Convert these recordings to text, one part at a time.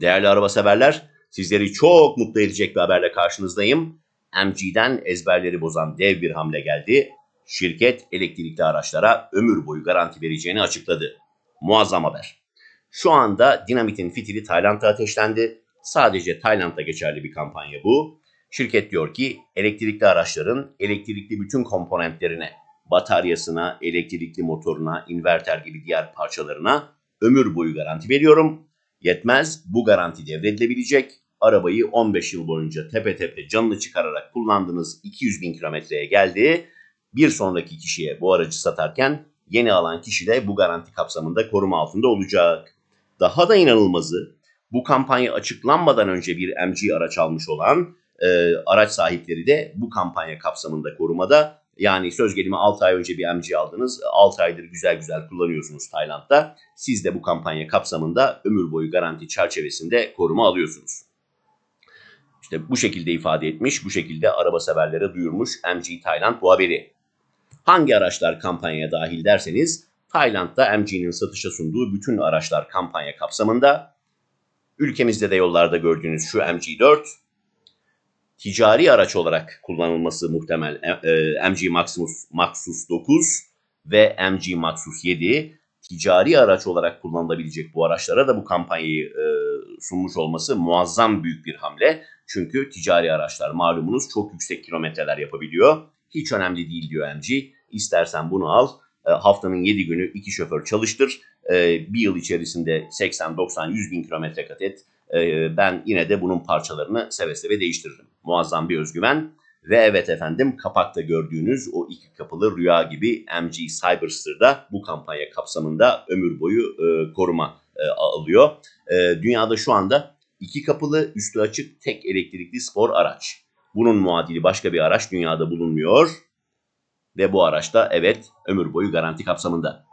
Değerli araba severler, sizleri çok mutlu edecek bir haberle karşınızdayım. MG'den ezberleri bozan dev bir hamle geldi. Şirket elektrikli araçlara ömür boyu garanti vereceğini açıkladı. Muazzam haber. Şu anda dinamitin fitili Tayland'da ateşlendi. Sadece Tayland'da geçerli bir kampanya bu. Şirket diyor ki elektrikli araçların elektrikli bütün komponentlerine, bataryasına, elektrikli motoruna, inverter gibi diğer parçalarına ömür boyu garanti veriyorum. Yetmez bu garanti devredilebilecek. Arabayı 15 yıl boyunca tepe tepe canını çıkararak kullandığınız 200 bin kilometreye geldi. Bir sonraki kişiye bu aracı satarken yeni alan kişi de bu garanti kapsamında koruma altında olacak. Daha da inanılmazı bu kampanya açıklanmadan önce bir MG araç almış olan e, araç sahipleri de bu kampanya kapsamında korumada. Yani söz gelimi 6 ay önce bir MG aldınız. 6 aydır güzel güzel kullanıyorsunuz Tayland'da. Siz de bu kampanya kapsamında ömür boyu garanti çerçevesinde koruma alıyorsunuz. İşte bu şekilde ifade etmiş, bu şekilde araba severlere duyurmuş MG Tayland bu haberi. Hangi araçlar kampanyaya dahil derseniz Tayland'da MG'nin satışa sunduğu bütün araçlar kampanya kapsamında. Ülkemizde de yollarda gördüğünüz şu MG4 ticari araç olarak kullanılması muhtemel e, MG Maximus Maxus 9 ve MG Maxus 7 ticari araç olarak kullanılabilecek bu araçlara da bu kampanyayı e, sunmuş olması muazzam büyük bir hamle. Çünkü ticari araçlar malumunuz çok yüksek kilometreler yapabiliyor. Hiç önemli değil diyor MG. İstersen bunu al. E, haftanın 7 günü iki şoför çalıştır. E, bir yıl içerisinde 80, 90, 100 bin kilometre kat et. E, ben yine de bunun parçalarını seve seve değiştiririm. Muazzam bir özgüven. Ve evet efendim kapakta gördüğünüz o iki kapılı rüya gibi MG Cyberster'da bu kampanya kapsamında ömür boyu koruma alıyor. Dünyada şu anda iki kapılı üstü açık tek elektrikli spor araç. Bunun muadili başka bir araç dünyada bulunmuyor. Ve bu araçta evet ömür boyu garanti kapsamında.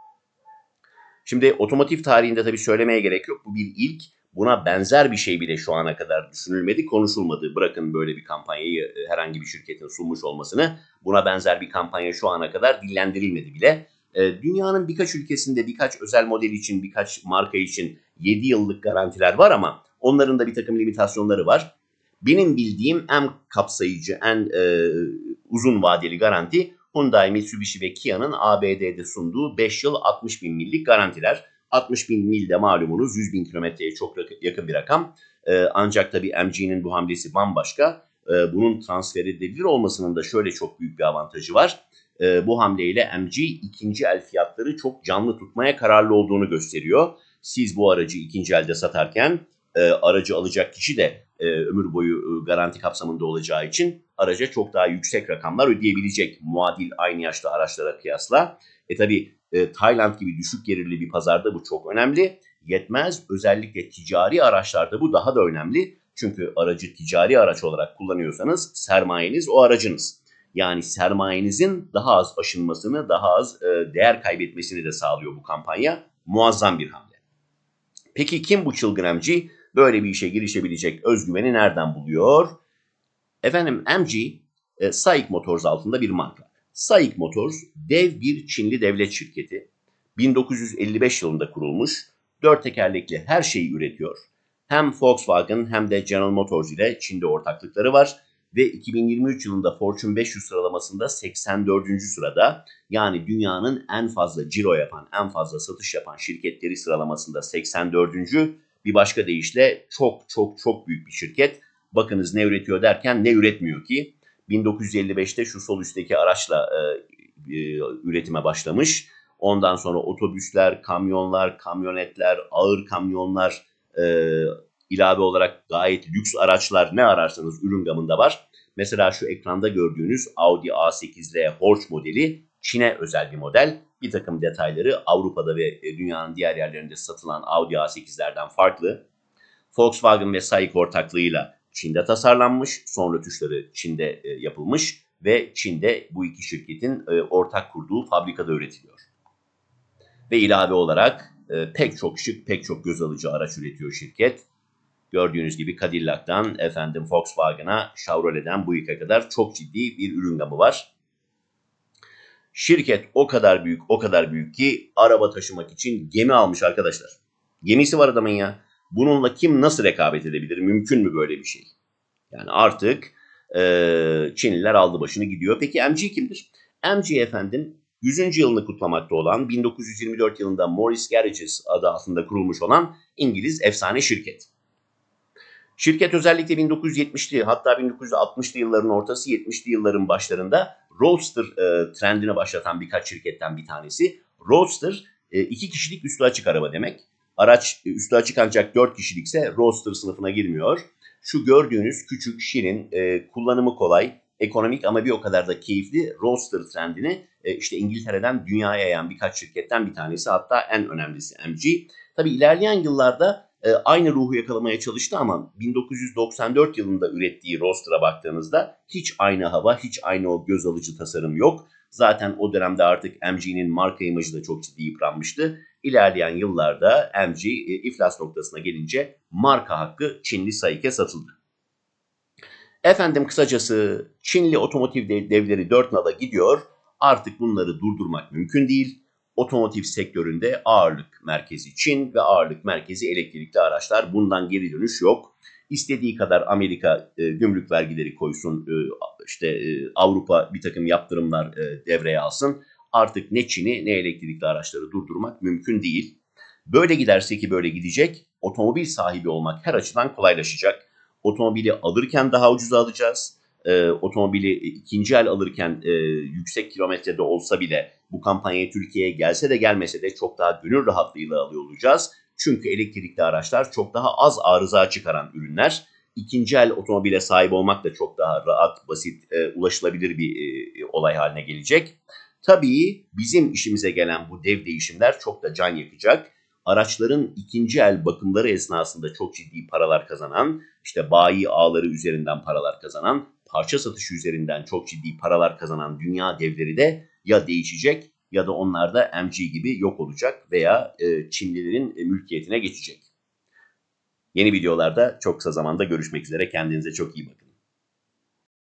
Şimdi otomotiv tarihinde tabii söylemeye gerek yok. Bu bir ilk. Buna benzer bir şey bile şu ana kadar düşünülmedi, konuşulmadı. Bırakın böyle bir kampanyayı e, herhangi bir şirketin sunmuş olmasını. Buna benzer bir kampanya şu ana kadar dillendirilmedi bile. E, dünyanın birkaç ülkesinde birkaç özel model için, birkaç marka için 7 yıllık garantiler var ama onların da bir takım limitasyonları var. Benim bildiğim en kapsayıcı, en e, uzun vadeli garanti Hyundai, Mitsubishi ve Kia'nın ABD'de sunduğu 5 yıl 60 bin millik garantiler. 60 bin mil de malumunuz 100 bin kilometreye çok yakın bir rakam. Ee, ancak tabii MG'nin bu hamlesi bambaşka. Ee, bunun transfer edilebilir olmasının da şöyle çok büyük bir avantajı var. Ee, bu hamleyle MG ikinci el fiyatları çok canlı tutmaya kararlı olduğunu gösteriyor. Siz bu aracı ikinci elde satarken e, aracı alacak kişi de e, ömür boyu e, garanti kapsamında olacağı için araca çok daha yüksek rakamlar ödeyebilecek muadil aynı yaşta araçlara kıyasla. E tabi e, Tayland gibi düşük gelirli bir pazarda bu çok önemli. Yetmez özellikle ticari araçlarda bu daha da önemli. Çünkü aracı ticari araç olarak kullanıyorsanız sermayeniz o aracınız. Yani sermayenizin daha az aşınmasını, daha az e, değer kaybetmesini de sağlıyor bu kampanya. Muazzam bir hamle. Peki kim bu çılgın MC? Böyle bir işe girişebilecek özgüveni nereden buluyor? Efendim MG, e, SAIC Motors altında bir marka. SAIC Motors dev bir Çinli devlet şirketi. 1955 yılında kurulmuş, dört tekerlekli her şeyi üretiyor. Hem Volkswagen hem de General Motors ile Çin'de ortaklıkları var ve 2023 yılında Fortune 500 sıralamasında 84. sırada yani dünyanın en fazla ciro yapan, en fazla satış yapan şirketleri sıralamasında 84. Bir başka deyişle çok çok çok büyük bir şirket. Bakınız ne üretiyor derken ne üretmiyor ki? 1955'te şu sol üstteki araçla e, e, üretime başlamış. Ondan sonra otobüsler, kamyonlar, kamyonetler, ağır kamyonlar, e, ilave olarak gayet lüks araçlar ne ararsanız ürün gamında var. Mesela şu ekranda gördüğünüz Audi A8L Horch modeli Çin'e özel bir model. Bir takım detayları Avrupa'da ve dünyanın diğer yerlerinde satılan Audi A8'lerden farklı. Volkswagen ve SAIC ortaklığıyla Çin'de tasarlanmış, son rötuşları Çin'de e, yapılmış ve Çin'de bu iki şirketin e, ortak kurduğu fabrikada üretiliyor. Ve ilave olarak e, pek çok şık, pek çok göz alıcı araç üretiyor şirket. Gördüğünüz gibi Cadillac'tan efendim Volkswagen'a, Chevrolet'den Buick'e kadar çok ciddi bir ürün gamı var. Şirket o kadar büyük, o kadar büyük ki araba taşımak için gemi almış arkadaşlar. Gemisi var adamın ya. Bununla kim nasıl rekabet edebilir? Mümkün mü böyle bir şey? Yani artık e, Çinliler aldı başını gidiyor. Peki MG kimdir? MG efendim 100. yılını kutlamakta olan 1924 yılında Morris Garages adı altında kurulmuş olan İngiliz efsane şirket. Şirket özellikle 1970'li hatta 1960'lı yılların ortası 70'li yılların başlarında Roadster e, trendini başlatan birkaç şirketten bir tanesi. Roadster e, iki kişilik üstü açık araba demek. Araç e, üstü açık ancak 4 kişilikse Roadster sınıfına girmiyor. Şu gördüğünüz küçük, şirin, e, kullanımı kolay, ekonomik ama bir o kadar da keyifli Roadster trendini e, işte İngiltere'den dünyaya yayan birkaç şirketten bir tanesi hatta en önemlisi MG. Tabi ilerleyen yıllarda e, aynı ruhu yakalamaya çalıştı ama 1994 yılında ürettiği Roadster'a baktığınızda hiç aynı hava, hiç aynı o göz alıcı tasarım yok. Zaten o dönemde artık MG'nin marka imajı da çok ciddi yıpranmıştı. İlerleyen yıllarda MG e, iflas noktasına gelince marka hakkı Çinli Saik'e satıldı. Efendim kısacası Çinli otomotiv devleri dört nala gidiyor. Artık bunları durdurmak mümkün değil. Otomotiv sektöründe ağırlık merkezi Çin ve ağırlık merkezi elektrikli araçlar. Bundan geri dönüş yok. İstediği kadar Amerika e, gümrük vergileri koysun, e, işte e, Avrupa bir takım yaptırımlar e, devreye alsın. Artık ne Çin'i ne elektrikli araçları durdurmak mümkün değil. Böyle giderse ki böyle gidecek, otomobil sahibi olmak her açıdan kolaylaşacak. Otomobili alırken daha ucuza alacağız. E, otomobili ikinci el alırken e, yüksek kilometrede olsa bile bu kampanyaya Türkiye'ye gelse de gelmese de çok daha gönül rahatlığıyla alıyor olacağız. Çünkü elektrikli araçlar çok daha az arıza çıkaran ürünler. İkinci el otomobile sahip olmak da çok daha rahat, basit, e, ulaşılabilir bir e, olay haline gelecek. Tabii bizim işimize gelen bu dev değişimler çok da can yakacak. Araçların ikinci el bakımları esnasında çok ciddi paralar kazanan, işte bayi ağları üzerinden paralar kazanan, parça satışı üzerinden çok ciddi paralar kazanan dünya devleri de ya değişecek ya da onlar da MG gibi yok olacak veya e, Çinlilerin e, mülkiyetine geçecek. Yeni videolarda çok kısa zamanda görüşmek üzere. Kendinize çok iyi bakın.